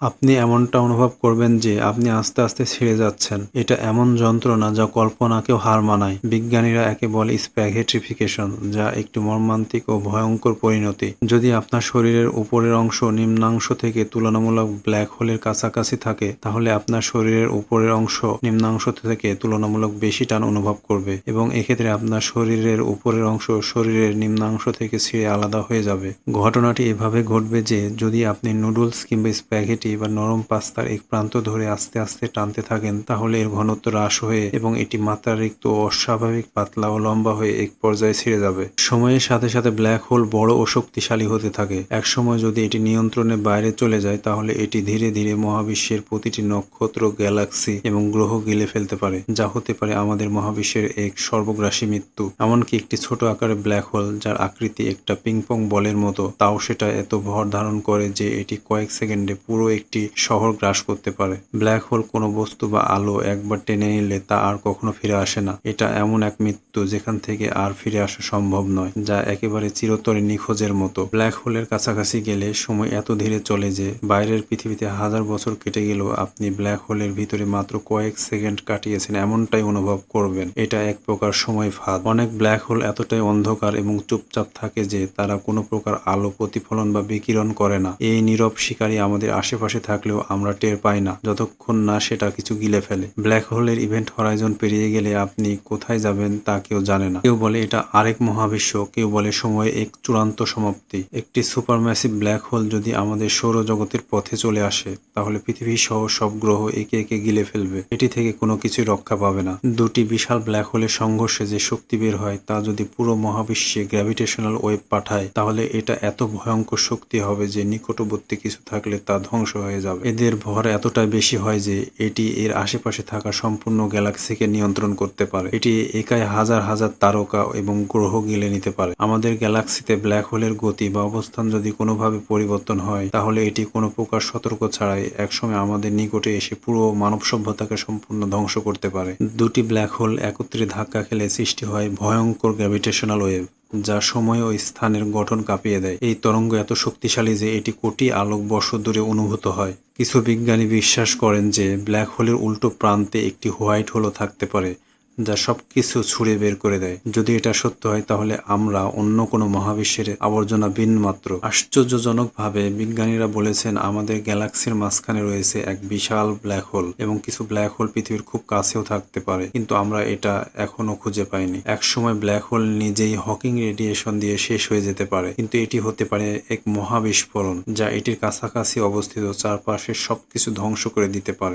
আপনি এমনটা অনুভব করবেন যে আপনি আস্তে আস্তে ছেড়ে যাচ্ছেন। এটা এমন যন্ত্রণা যা কল্পনাকেও হার মানায়। বিজ্ঞানীরা একে বলে স্প্যাঘেট্রিফিকেশন যা একটি মর্মান্তিক ও ভয়ঙ্কর পরিণতি। যদি আপনার শরীরের উপরের অংশ নিম্নাংশ থেকে তুলনামূলক ব্ল্যাক হোলের কাছাকাছি থাকে, তাহলে আপনার শরীরের উপরের অংশ নিম্নাংশ থেকে তুলনামূলক বেশি টান অনুভব করবে এবং এক্ষেত্রে আপনার শরীরের উপরের অংশ শরীরের নিম্নাংশ থেকে ছিঁড়ে আলাদা হয়ে যাবে। ঘটনাটি এভাবে ঘটবে যে, যদি আপনি নুডলস কিংবা স্প্যাঘেটি বা নরম পাস্তার এক প্রান্ত ধরে আস্তে আস্তে টানতে থাকেন, তাহলে এর ঘনত্ব হ্রাস হয়ে এবং এটি মাত্রারিক্ত ও অস্বাভাবিক পাতলা ও লম্বা হয়ে এক পর্যায়ে ছিঁড়ে যাবে। সময়ের সাথে সাথে ব্ল্যাক হোল বড় ও শক্তিশালী হতে থাকে। একসময় যদি এটি নিয়ন্ত্রণের বাইরে চলে যায়, তাহলে এটি ধীরে ধীরে মহাবিশ্বের প্রতিটি নক্ষত্র, গ্যালাক্সি এবং গ্রহ গিলে ফেলতে পারে, যা হতে পারে আমাদের মহাবিশ্বের এক সর্বগ্রাসী মৃত্যু। এমনকি একটি ছোট আকারের ব্ল্যাক হোল, যার আকৃতি একটা পিংপং বলের মতো, তাও সেটা এত ভর ধারণ করে যে এটি কয়েক সেকেন্ডে পুরো একটি শহর গ্রাস করতে পারে। ব্ল্যাক হোল কোনো বস্তু বা আলো একবার টেনে নিলে তা আর কখনো ফিরে আসে না। এটা এমন এক মৃত্যু যেখান থেকে আর ফিরে আসা সম্ভব নয়, যা একেবারে চিরতরে নিখোঁজের মতো। ব্ল্যাক হোলের কাছাকাছি গেলে সময় এত ধীরে চলে যে বাইরের পৃথিবীতে হাজার বছর কেটে গেলেও আপনি ব্ল্যাক হোলের ভিতরে মাত্র কয়েক সেকেন্ড কাটিয়েছেন এমনটাই অনুভব করবেন। এটা এক প্রকার সময় ফাঁদ। অনেক ব্ল্যাক হোল এতটাই অন্ধকার এবং চুপচাপ থাকে যে তারা কোনো প্রকার আলো প্রতিফলন বা বিকিরণ করে না। এই নীরব শিকারী আমাদের আশেপাশে থাকলেও আমরা টের পাই না। যতক্ষণ না সেটা কিছু গিলে ফেলে। ব্ল্যাক হোলের ইভেন্ট হরাইজন পেরিয়ে গেলে আপনি কোথায় যাবেন তা কেউ জানে না। কেউ বলে এটা আরেক মহাবিশ্ব, কেউ বলে সময় এক চূড়ান্ত সমাপ্তি। একটি সুপার ম্যাসিভ ব্ল্যাক হোল যদি আমাদের সৌরজগতের পথে চলে আসে, তাহলে পৃথিবী সহ সব গ্রহ একে একে গিলে ফেলবে। এটি থেকে কোনো কিছুই রক্ষা পাবে না। দুটি বিশাল ব্ল্যাক হোলের সংঘর্ষে যে শক্তি বের হয়, তা যদি পুরো মহাবিশ্বে গ্র্যাভিটেশনাল ওয়েভ পাঠায়, তাহলে এটা এত ভয়ঙ্কর শক্তি হবে যে নিকটবর্তী কিছু থাকলে তা ধ্বংস হয়ে যাবে। এদের ভর এতটাই বেশি হয় যে এটি এর আশেপাশে থাকা সম্পূর্ণ গ্যালাক্সিকে নিয়ন্ত্রণ করতে পারে। এটি একাই হাজার হাজার তারকা এবং গ্রহ গিলে নিতে পারে। আমাদের গ্যালাক্সিতে ব্ল্যাক হোলের গতি বা অবস্থান যদি কোনোভাবে পরিবর্তন হয়, তাহলে এটি কোনো প্রকার সতর্ক ছাড়াই একসময় আমাদের নিকটে এসে পুরো মানব সভ্যতাকে সম্পূর্ণ ধ্বংস করতে পারে। দুটি ব্ল্যাক হোল একত্রে ধাক্কা খেলে সৃষ্টি হয় ভয়ঙ্কর গ্র্যাভিটেশনাল ওয়েভ যা সময় ও স্থানের গঠন কাঁপিয়ে দেয়। এই তরঙ্গ এত শক্তিশালী যে এটি কোটি আলোক বর্ষ দূরে অনুভূত হয়। কিছু বিজ্ঞানী বিশ্বাস করেন যে, ব্ল্যাক হোলের উল্টো প্রান্তে একটি হোয়াইট হোলও থাকতে পারে। যা সবকিছু ছুঁড়ে বের করে দেয়। যদি এটা সত্য হয়, তাহলে আমরা অন্য কোনো মহাবিশ্বের আবর্জনা বিন মাত্র আশ্চর্যজনকভাবে বিজ্ঞানীরা বলেছেন, আমাদের গ্যালাক্সির মাঝখানে রয়েছে এক বিশাল ব্ল্যাক হোল এবং কিছু ব্ল্যাক হোল পৃথিবীর খুব কাছেও থাকতে পারে, কিন্তু আমরা এটা এখনও খুঁজে পাইনি। একসময় ব্ল্যাক হোল নিজেই হকিং রেডিয়েশন দিয়ে শেষ হয়ে যেতে পারে, কিন্তু এটি হতে পারে এক মহাবিস্ফোরণ, যা এটির কাছাকাছি অবস্থিত চারপাশের সবকিছু ধ্বংস করে দিতে পারে।